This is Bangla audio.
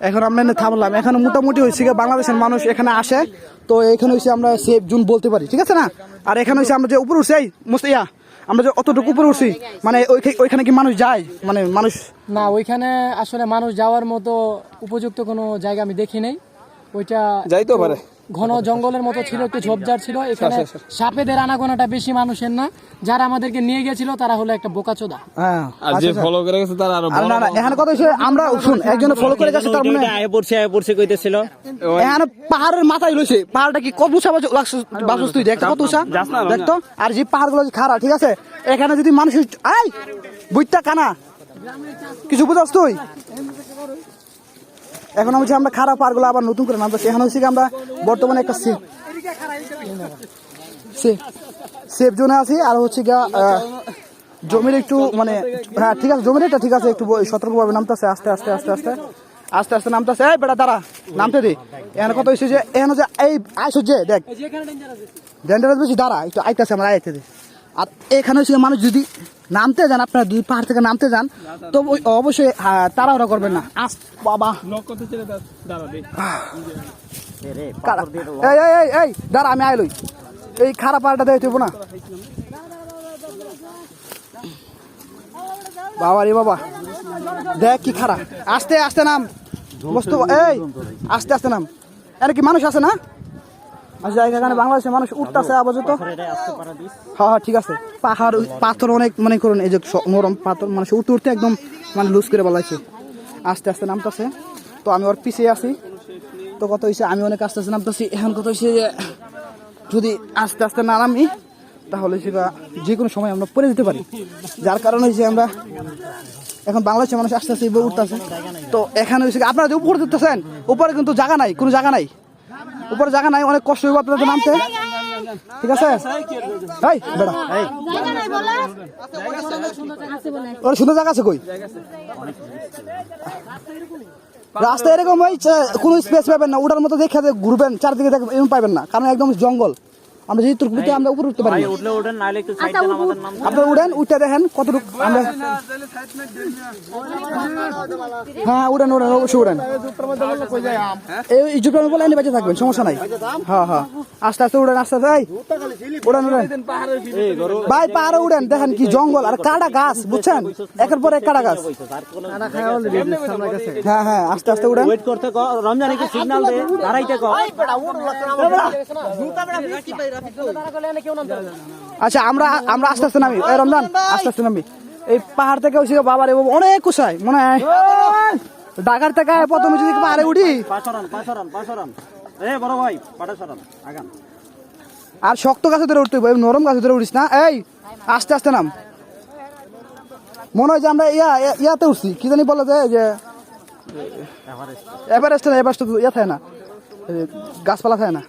এখন আমরা থামলাম। এখানে মোটামুটি হয়েছে গিয়ে বাংলাদেশের মানুষ এখানে আসে। তো এখানে হয়েছে আমরা সেফ জুন বলতে পারি ঠিক আছে না? আর এখানে হয়েছে আমরা যে উপরে উঠছি মুস্তিয়া আমরা যে অতটুকু উপরে উঠছি মানে ওইখা- ওইখানে কি মানুষ যায়? মানে মানুষ না ওইখানে আসলে মানুষ যাওয়ার মতো উপযুক্ত কোনো জায়গা আমি দেখি নাই। ওইটা যাইতেও পারে। ঘন জঙ্গলের মতো ছিল একটু ঝোপঝাড় ছিল। এখানে সাপেদের আনাগোনাটা বেশি মানুষের না। যারা আমাদেরকে নিয়ে গেছিল তারা হলো একটা বোকাচোদা হ্যাঁ আর যে ফলো করে গেছে তার আরও না না এখানে কথা হচ্ছে আমরা শুন একজন ফলো করে গেছে তার মানে আয় পড়ছে আয় পড়ছে কইতেছিল। এখানে পাহাড়ের মাথায় লইছে। পাহাড়টা কি কত উঁচা বাসুস তুই দেখতো কত উঁচা? দেখতো? আর যে পাহাড়গুলো খারাপ ঠিক আছে? এখানে যদি মানুষ আই বুইটা কানা। কিছু বুঝাস তুই? এখন হচ্ছে আমরা খারাপ পাহাড়গুলো আবার নতুন করে নামতেছি। এখন হচ্ছে কি আমরা বর্তমানে একটা সেফ সেফ সেফ জোনে আছি আর হচ্ছে গিয়া জমির একটু মানে হ্যাঁ ঠিক আছে জমির এটা ঠিক আছে একটু সতর্কভাবে নামতেছে আস্তে আস্তে আস্তে আস্তে। আস্তে আস্তে নামতেছে। এই বেটা দাঁড়া নামতে দে। এখানে কত হয়েছে যে এখানে যে এই আইসো যে দেখ। ডেন্ডারাস বেশি দাঁড়া একটু আইতেছে আমরা আইতে দে। আর এখানে হচ্ছে মানুষ যদি নামতে যান আপনারা দুই পাহাড় থেকে নামতে যান তো অবশ্যই তাড়াহুড়া করবেন না। আস বাবা? এই এই এই এই দাঁড়া আমি আইলই। এই খারাপ পাহাড়টা দেয় তুই না। বাবা রে বাবা দেখ কি খারাপ। আস্তে আস্তে নাম। বস্তু এই আস্তে আস্তে নাম। আরে কি মানুষ আছে না? আচ্ছা বাংলাদেশের মানুষ উঠতেছে আপাতত। হ্যাঁ হ্যাঁ ঠিক আছে। পাহাড়, পাথর অনেক মনে করুন, এই যে পাথর, মানুষ উঠতে উঠতে একদম মানে লুজ করে আস্তে আস্তে নামতেছে। তো আমি ওর পিছিয়ে আছি। তো কত হয়েছে আমি অনেক আস্তে আস্তে নামতেছি। এখন কত হয়েছে যে, যদি আস্তে আস্তে না নামি, তাহলে সেটা যে কোনো সময় আমরা পড়ে যেতে পারি। যার কারণে হয়েছে আমরা এখন বাংলাদেশের মানুষ আস্তে আস্তে উঠতেছে। তো এখানে হচ্ছে কি আপনারা যে উপরে উঠতেছেন, উপরে কিন্তু জায়গা নাই, কোনো জায়গা নাই। উপরে জায়গা নাই, অনেক কষ্ট হইব আপনাদের নামতে। ঠিক আছে? এই, বেড়া। সুন্দর জায়গা আছে কই? রাস্তা এরকম ওই কোনো স্পেস পাবেন না ওটার মতো দেখে ঘুরবেন, চারদিকে দেখবেন পাবেন না, কারণ একদম জঙ্গল। আমরা যদি তুর্কুতে আমরা উপরে উঠতে পারি দেন আপনারা উঠেন উঠে দেখেন কতটুকু আমরা হ্যাঁ উড়ান উড়ান অবশ্যই উড়েন এই এই বলে উপর বেঁচে থাকবেন সমস্যা নাই। হ্যাঁ হ্যাঁ। আস্তে আস্তে উড়েন আস্তে আস্তে উড়েন উড়েন। ভাই পাহাড়ে উড়েন দেখেন কি জঙ্গল আর কাটা গাছ বুঝছেন? একের পর এক কাটা গাছ। হ্যাঁ হ্যাঁ আস্তে আস্তে উড়েন। ওয়েট করতে কো রমজান কি সিগন্যাল দে? দাঁড়াইতে কো। আচ্ছা আমরা আমরা আস্তে আস্তে নামি। এই রমজান আস্তে আস্তে নামি। এই পাহাড় থেকে হচ্ছে বাবার অনেক কুসাই মনে হয়। ঢাকার থেকে প্রথমে যদি পাহাড়ে উঠি পাশরান পাশরান পাশরান এ বড় ভাই পাশরান আগান। আর শক্ত গাছে ধরে উঠতে হবে নরম গাছে ধরে উঠিস না। এই আস্তে আস্তে নাম। মনে হয় যে আমরা ইয়া ইয়া- ইয়াতে উঠছি কি জানি বলা যায় যে এভারেস্ট। না এভারেস্ট ইয়া থাকে না গাছপালা থাকে না।